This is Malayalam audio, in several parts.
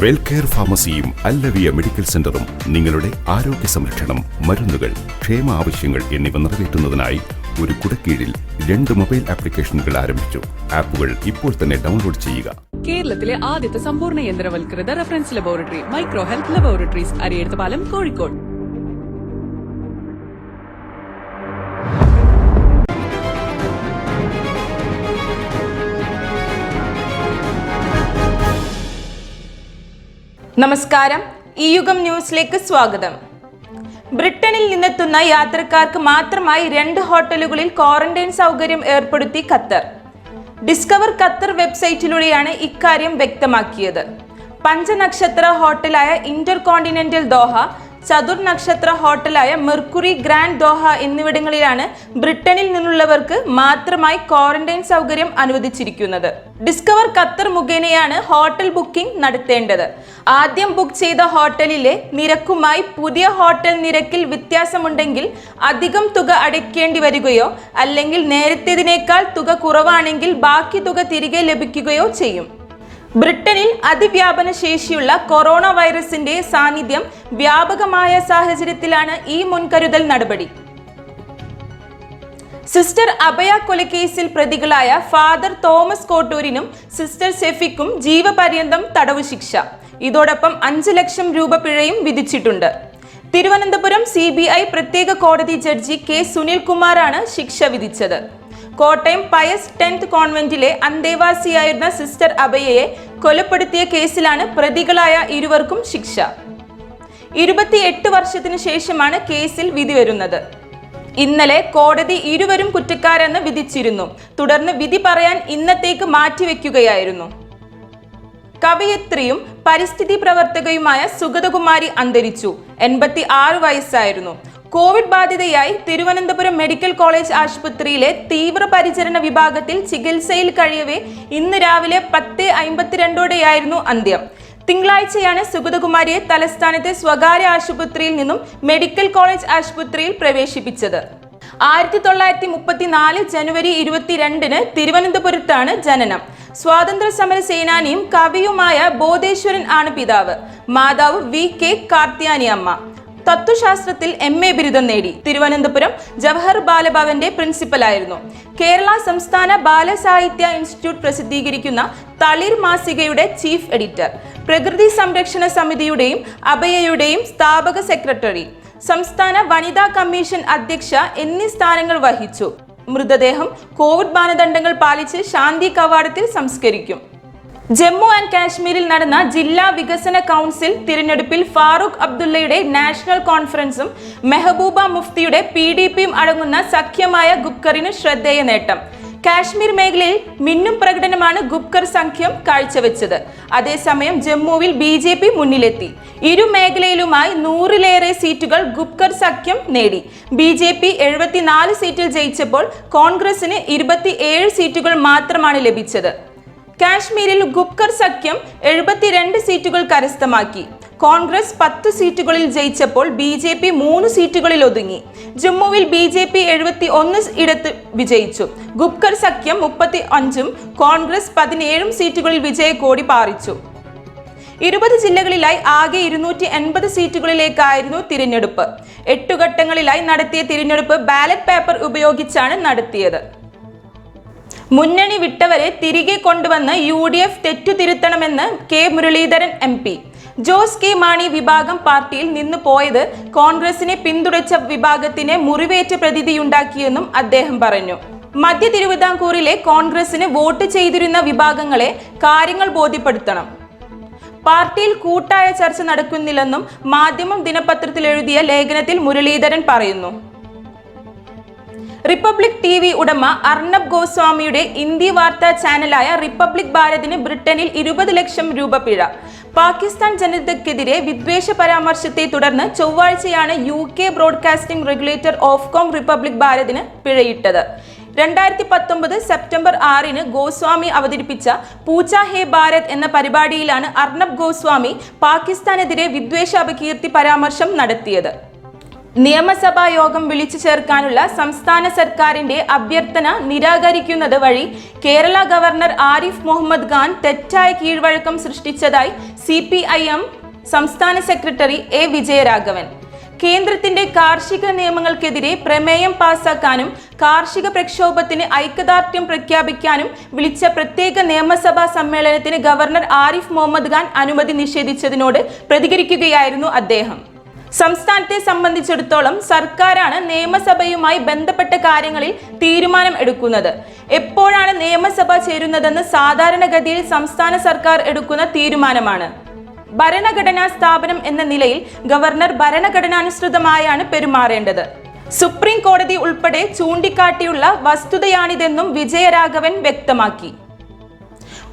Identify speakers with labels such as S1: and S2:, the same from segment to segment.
S1: വെൽകെയർ ഫാർമസിയും അല്ലവിയ മെഡിക്കൽ സെന്ററും നിങ്ങളുടെ ആരോഗ്യ സംരക്ഷണം മരുന്നുകൾ ക്ഷേമ ആവശ്യങ്ങൾ എന്നിവ നിറവേറ്റുന്നതിനായി ഒരു കുടക്കീഴിൽ രണ്ട് മൊബൈൽ ആപ്ലിക്കേഷനുകൾ ആരംഭിച്ചു. ആപ്പുകൾ ഇപ്പോൾ തന്നെ ഡൗൺലോഡ് ചെയ്യുക.
S2: കേരളത്തിലെ ആദ്യത്തെ സമ്പൂർണ യന്ത്രവൽകൃത reference laboratory micro health laboratories Arayidathupalam Kozhikode.
S3: നമസ്കാരം. ഈ യുഗം ന്യൂസിലേക്ക് സ്വാഗതം. ബ്രിട്ടനിൽ നിന്നെത്തുന്ന യാത്രക്കാർക്ക് മാത്രമായി രണ്ട് ഹോട്ടലുകളിൽ ക്വാറന്റൈൻ സൗകര്യം ഏർപ്പെടുത്തി ഖത്തർ. ഡിസ്കവർ ഖത്തർ വെബ്സൈറ്റിലൂടെയാണ് ഇക്കാര്യം വ്യക്തമാക്കിയത്. പഞ്ചനക്ഷത്ര ഹോട്ടലായ ഇന്റർ കോണ്ടിനെന്റൽ ദോഹ ചതുർ നക്ഷത്ര ഹോട്ടലായ മെർക്കുറി ഗ്രാൻഡ് ദോഹ എന്നിവിടങ്ങളിലാണ് ബ്രിട്ടനിൽ നിന്നുള്ളവർക്ക് മാത്രമായി ക്വാറന്റൈൻ സൗകര്യം അനുവദിച്ചിരിക്കുന്നത്. ഡിസ്കവർ ഖത്തർ മുഖേനയാണ് ഹോട്ടൽ ബുക്കിംഗ് നടത്തേണ്ടത്. ആദ്യം ബുക്ക് ചെയ്ത ഹോട്ടലിലെ നിരക്കുമായി പുതിയ ഹോട്ടൽ നിരക്കിൽ വ്യത്യാസമുണ്ടെങ്കിൽ അധികം തുക അടയ്ക്കേണ്ടി വരികയോ അല്ലെങ്കിൽ നേരത്തേതിനേക്കാൾ തുക കുറവാണെങ്കിൽ ബാക്കി തുക തിരികെ ലഭിക്കുകയോ ചെയ്യും. ബ്രിട്ടനിൽ അതിവ്യാപന ശേഷിയുള്ള കൊറോണ വൈറസിന്റെ സാന്നിധ്യം വ്യാപകമായ സാഹചര്യത്തിലാണ് ഈ മുൻകരുതൽ നടപടി. സിസ്റ്റർ അഭയ കൊലക്കേസിൽ പ്രതികളായ ഫാദർ തോമസ് കോട്ടൂരിനും സിസ്റ്റർ സെഫിക്കും ജീവപര്യന്തം തടവു ശിക്ഷ. ഇതോടൊപ്പം അഞ്ച് ലക്ഷം രൂപ പിഴയും വിധിച്ചിട്ടുണ്ട്. തിരുവനന്തപുരം സി പ്രത്യേക കോടതി ജഡ്ജി കെ സുനിൽകുമാറാണ് ശിക്ഷ വിധിച്ചത്. കോട്ടയം പയസ് ടെൻത്ത് കോൺവെന്റിലെ അന്തേവാസിയായിരുന്ന സിസ്റ്റർ അഭയയെ കൊലപ്പെടുത്തിയ കേസിലാണ് പ്രതികളായ ഇരുവർക്കും ശിക്ഷ. ഇരുപത്തിയെട്ട് വർഷത്തിനു ശേഷമാണ് കേസിൽ വിധി വരുന്നത്. ഇന്നലെ കോടതി ഇരുവരും കുറ്റക്കാരെന്ന് വിധിച്ചിരുന്നു. തുടർന്ന് വിധി പറയാൻ ഇന്നത്തേക്ക് മാറ്റിവെക്കുകയായിരുന്നു. കവയത്രിയും പരിസ്ഥിതി പ്രവർത്തകയുമായ സുഗതകുമാരി അന്തരിച്ചു. എൺപത്തി ആറ് വയസ്സായിരുന്നു. കോവിഡ് ബാധിതയായി തിരുവനന്തപുരം മെഡിക്കൽ കോളേജ് ആശുപത്രിയിലെ തീവ്രപരിചരണ വിഭാഗത്തിൽ ചികിത്സയിൽ കഴിയവേ ഇന്ന് രാവിലെ പത്ത് അമ്പത്തിരണ്ടോടെയായിരുന്നു അന്ത്യം. തിങ്കളാഴ്ചയാണ് സുഗതകുമാരിയെ തലസ്ഥാനത്തെ സ്വകാര്യ ആശുപത്രിയിൽ നിന്നും മെഡിക്കൽ കോളേജ് ആശുപത്രിയിൽ പ്രവേശിപ്പിച്ചത്. ആയിരത്തി തൊള്ളായിരത്തി മുപ്പത്തിനാല് ജനുവരി ഇരുപത്തിരണ്ടിന് തിരുവനന്തപുരത്താണ് ജനനം. സ്വാതന്ത്ര്യ സമര സേനാനിയും കവിയുമായ ബോധേശ്വരൻ ആണ് പിതാവ്. മാതാവ് വി കെ കാർത്യാനി അമ്മ തത്വശാസ്ത്രത്തിൽ എം എ ബിരുദം നേടി. തിരുവനന്തപുരം ജവഹർ ബാലഭവന്റെ പ്രിൻസിപ്പലായിരുന്നു കേരള സംസ്ഥാന ബാലസാഹിത്യ ഇൻസ്റ്റിറ്റ്യൂട്ട് പ്രസിദ്ധീകരിക്കുന്ന തളിർ മാസികയുടെ ചീഫ് എഡിറ്റർ പ്രകൃതി സംരക്ഷണ സമിതിയുടെയും അഭയയുടെയും സ്ഥാപക സെക്രട്ടറി സംസ്ഥാന വനിതാ കമ്മീഷൻ അധ്യക്ഷ എന്നീ സ്ഥാനങ്ങൾ വഹിച്ചു. മൃതദേഹം കോവിഡ് മാനദണ്ഡങ്ങൾ പാലിച്ച് ശാന്തി കവാടത്തിൽ സംസ്കരിക്കും. ജമ്മു ആൻഡ് കാശ്മീരിൽ നടന്ന ജില്ലാ വികസന കൗൺസിൽ തിരഞ്ഞെടുപ്പിൽ ഫാറൂഖ് അബ്ദുള്ളയുടെ നാഷണൽ കോൺഫറൻസും മെഹബൂബ മുഫ്തിയുടെ പി ഡി പിയും അടങ്ങുന്ന സഖ്യമായ ഗുപ്കറിന് ശ്രദ്ധേയ നേട്ടം. കാശ്മീർ മേഖലയിൽ മിന്നും പ്രകടനമാണ് ഗുപ്കർ സഖ്യം കാഴ്ചവെച്ചത്. അതേസമയം ജമ്മുവിൽ ബി ജെ പി മുന്നിലെത്തി. ഇരു മേഖലയിലുമായി നൂറിലേറെ സീറ്റുകൾ ഗുപ്കർ സഖ്യം നേടി. ബി ജെ പി എഴുപത്തിനാല് സീറ്റിൽ ജയിച്ചപ്പോൾ കോൺഗ്രസിന് ഇരുപത്തിയേഴ് സീറ്റുകൾ മാത്രമാണ് ലഭിച്ചത്. കാശ്മീരിൽ ഗുപ്കർ സഖ്യം എഴുപത്തിരണ്ട് സീറ്റുകൾ കരസ്ഥമാക്കി. കോൺഗ്രസ് പത്ത് സീറ്റുകളിൽ ജയിച്ചപ്പോൾ ബി ജെ പി മൂന്ന് സീറ്റുകളിൽ ഒതുങ്ങി. ജമ്മുവിൽ ബി ജെ പി എഴുപത്തി ഒന്ന് ഇടത്ത് വിജയിച്ചു. ഗുപ്കർ സഖ്യം മുപ്പത്തി അഞ്ചും കോൺഗ്രസ് പതിനേഴും സീറ്റുകളിൽ വിജയക്കോടി പാറിച്ചു. ഇരുപത് ജില്ലകളിലായി ആകെ ഇരുന്നൂറ്റി എൺപത് സീറ്റുകളിലേക്കായിരുന്നു തിരഞ്ഞെടുപ്പ്. എട്ടു ഘട്ടങ്ങളിലായി നടത്തിയ തിരഞ്ഞെടുപ്പ് ബാലറ്റ് പേപ്പർ ഉപയോഗിച്ചാണ് നടത്തിയത്. മുന്നണി വിട്ടവരെ തിരികെ കൊണ്ടുവന്ന് U D F തെറ്റുതിരുത്തണമെന്ന് K Muraleedharan M P. Jose K Mani വിഭാഗം പാർട്ടിയിൽ നിന്ന് പോയത് കോൺഗ്രസിനെ പിന്തുണച്ച വിഭാഗത്തിന് മുറിവേറ്റ പ്രതിയുണ്ടാക്കിയെന്നും അദ്ദേഹം പറഞ്ഞു. മധ്യ തിരുവിതാംകൂറിലെ കോൺഗ്രസിന് വോട്ട് ചെയ്തിരുന്ന വിഭാഗങ്ങളെ കാര്യങ്ങൾ ബോധ്യപ്പെടുത്തണം. പാർട്ടിയിൽ കൂട്ടായ ചർച്ച നടക്കുന്നില്ലെന്നും മാധ്യമം ദിനപത്രത്തിൽ എഴുതിയ ലേഖനത്തിൽ മുരളീധരൻ പറയുന്നു. റിപ്പബ്ലിക് ടി വി ഉടമ അർണബ് ഗോസ്വാമിയുടെ ഇന്ത്യ വാർത്താ ചാനലായ റിപ്പബ്ലിക് ഭാരതിന് ബ്രിട്ടനിൽ ഇരുപത് ലക്ഷം രൂപ പിഴ. പാകിസ്ഥാൻ ജനതയ്ക്കെതിരെ വിദ്വേഷ പരാമർശത്തെ തുടർന്ന് ചൊവ്വാഴ്ചയാണ് U K broadcasting regulator Ofcom Republic ഭാരതിന് പിഴയിട്ടത്. രണ്ടായിരത്തി പത്തൊമ്പത് സെപ്റ്റംബർ ആറിന് ഗോസ്വാമി അവതരിപ്പിച്ച പൂച്ച ഹേ ഭാരത് എന്ന പരിപാടിയിലാണ് അർണബ് ഗോസ്വാമി പാകിസ്ഥാനെതിരെ വിദ്വേഷ അപകീർത്തി പരാമർശം നടത്തിയത്. നിയമസഭാ യോഗം വിളിച്ചു ചേർക്കാനുള്ള സംസ്ഥാന സർക്കാരിന്റെ അഭ്യർത്ഥന നിരാകരിക്കുന്നത് വഴി കേരള ഗവർണർ ആരിഫ് മുഹമ്മദ് ഖാൻ തെറ്റായ കീഴ്വഴക്കം സൃഷ്ടിച്ചതായി സി സംസ്ഥാന സെക്രട്ടറി എ വിജയരാഘവൻ. കേന്ദ്രത്തിന്റെ കാർഷിക നിയമങ്ങൾക്കെതിരെ പ്രമേയം പാസാക്കാനും കാർഷിക പ്രക്ഷോഭത്തിന് ഐക്യദാർഢ്യം പ്രഖ്യാപിക്കാനും വിളിച്ച പ്രത്യേക നിയമസഭാ സമ്മേളനത്തിന് ഗവർണർ ആരിഫ് മുഹമ്മദ് ഖാൻ അനുമതി നിഷേധിച്ചതിനോട് പ്രതികരിക്കുകയായിരുന്നു അദ്ദേഹം. സംസ്ഥാനത്തെ സംബന്ധിച്ചിടത്തോളം സർക്കാരാണ് നിയമസഭയുമായി ബന്ധപ്പെട്ട കാര്യങ്ങളിൽ തീരുമാനം എടുക്കുന്നത്. എപ്പോഴാണ് നിയമസഭ ചേരുന്നതെന്ന് സാധാരണഗതിയിൽ സംസ്ഥാന സർക്കാർ എടുക്കുന്ന തീരുമാനമാണ്. ഭരണഘടനാ സ്ഥാപനം എന്ന നിലയിൽ ഗവർണർ ഭരണഘടനാനുസൃതമായാണ് പെരുമാറേണ്ടത്. സുപ്രീം കോടതി ഉൾപ്പെടെ ചൂണ്ടിക്കാട്ടിയുള്ള വസ്തുതയാണിതെന്നും വിജയരാഘവൻ വ്യക്തമാക്കി.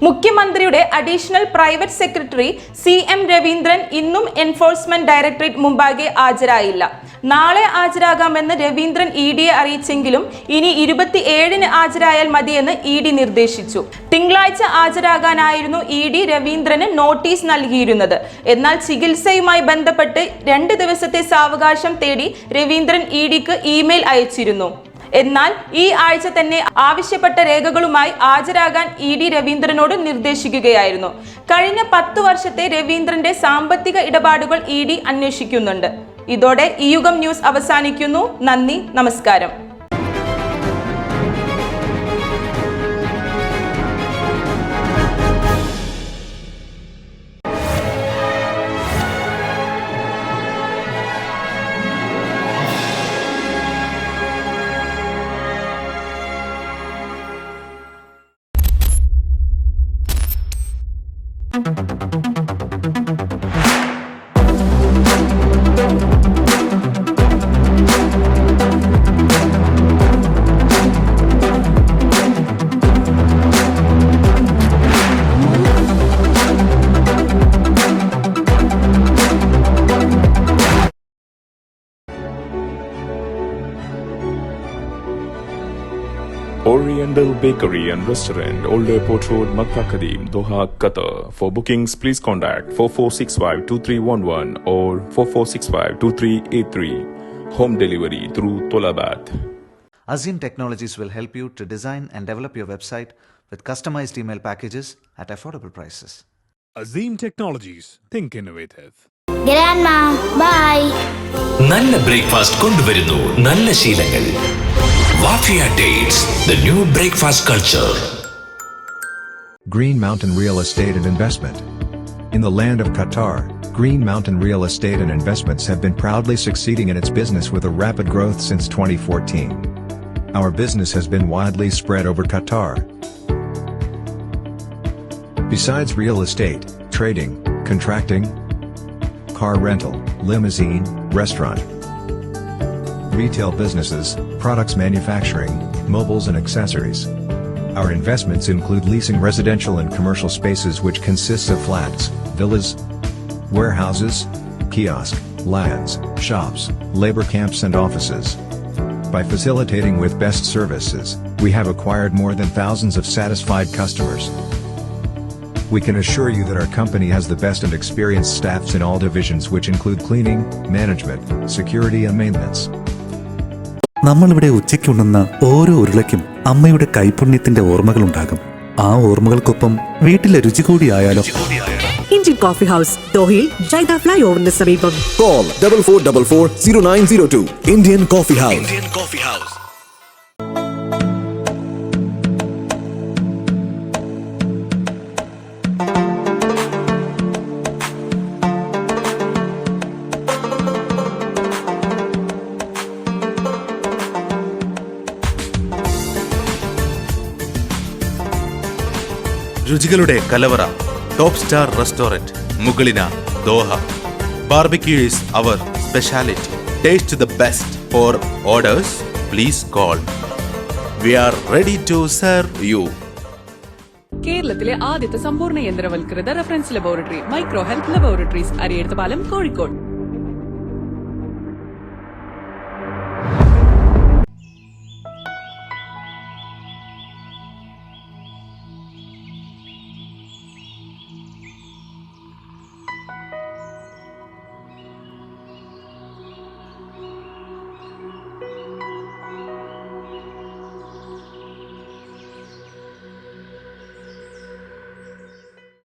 S3: മുഖ്യമന്ത്രിയുടെ additional private secretary C M Raveendran ഇന്നും എൻഫോഴ്സ്മെന്റ് ഡയറക്ടറേറ്റ് മുമ്പാകെ ഹാജരായില്ല. നാളെ ഹാജരാകാമെന്ന് രവീന്ദ്രൻ ഇ ഡിയെ അറിയിച്ചെങ്കിലും ഇനി ഇരുപത്തി ഏഴിന് ഹാജരായാൽ മതിയെന്ന് ഇ ഡി നിർദ്ദേശിച്ചു. തിങ്കളാഴ്ച ഹാജരാകാനായിരുന്നു ഇ ഡി രവീന്ദ്രന് നോട്ടീസ് നൽകിയിരുന്നത്. എന്നാൽ ചികിത്സയുമായി ബന്ധപ്പെട്ട് രണ്ട് ദിവസത്തെ സാവകാശം തേടി രവീന്ദ്രൻ ഇ ഡിക്ക് ഇമെയിൽ അയച്ചിരുന്നു. എന്നാൽ ഈ ആഴ്ച തന്നെ ആവശ്യപ്പെട്ട രേഖകളുമായി ഹാജരാകാൻ ഇ ഡി രവീന്ദ്രനോട് നിർദ്ദേശിക്കുകയായിരുന്നു. കഴിഞ്ഞ പത്തു വർഷത്തെ രവീന്ദ്രന്റെ സാമ്പത്തിക ഇടപാടുകൾ ഇ ഡി അന്വേഷിക്കുന്നുണ്ട്. ഇതോടെ ഈ യുഗം ന്യൂസ് അവസാനിക്കുന്നു. നന്ദി നമസ്കാരം.
S4: Oriental Bakery and Restaurant, Old Airport Road, Makkah Kadim, Doha, Qatar. For bookings, please contact 4465 2311 or 4465 2383. Home delivery through Tolabat.
S5: Azim Technologies will help you to design and develop your website with customized email packages at affordable prices.
S6: Azim Technologies. Think innovative.
S7: Grandma, bye.
S8: നല്ല ബ്രേക്ക്ഫാസ്റ്റ് കൊണ്ടുവരുന്നു നല്ല ശീലങ്ങൾ Mafia Dates The New Breakfast Culture.
S9: Green Mountain Real Estate and Investment. In the land of Qatar, Green Mountain Real Estate and Investments have been proudly succeeding in its business with a rapid growth since 2014. Our business has been widely spread over Qatar. Besides real estate, trading, contracting, car rental, limousine, restaurant, retail businesses, products manufacturing, mobiles and accessories. Our investments include leasing residential and commercial spaces which consists of flats, villas, warehouses, kiosk, lands, shops, labor camps and offices. By facilitating with best services, we have acquired more than thousands of satisfied customers. We can assure you that our company has the best and experienced staffs in all divisions which include cleaning, management, security and maintenance.
S10: നമ്മളിവിടെ ഉച്ചയ്ക്കുണ്ണുന്ന ഓരോ ഉരുളയ്ക്കും അമ്മയുടെ കൈപുണ്യത്തിന്റെ ഓർമ്മകളുണ്ടാകും. ആ ഓർമ്മകൾക്കൊപ്പം വീട്ടിലെ രുചി കൂടിയായാലോ?
S11: ഇന്ത്യൻ കോഫി ഹൗസ് ദോഹയിൽ ജൈദ ഫ്ലൈ ഓവറിന് സമീപം.
S12: Call double four double four zero nine zero two Indian coffee house Indian coffee House.
S13: രുചികളുടെ കലവറ top star restaurant മുകളിന Doha. Barbecue is our speciality taste the best for orders please call we are ready to serve you
S2: കേരളത്തിലെ ആദ്യത്തെ സമ്പൂർണ യന്ത്രവൽകൃത reference laboratory micro health laboratories Arayidathupalam Kozhikode.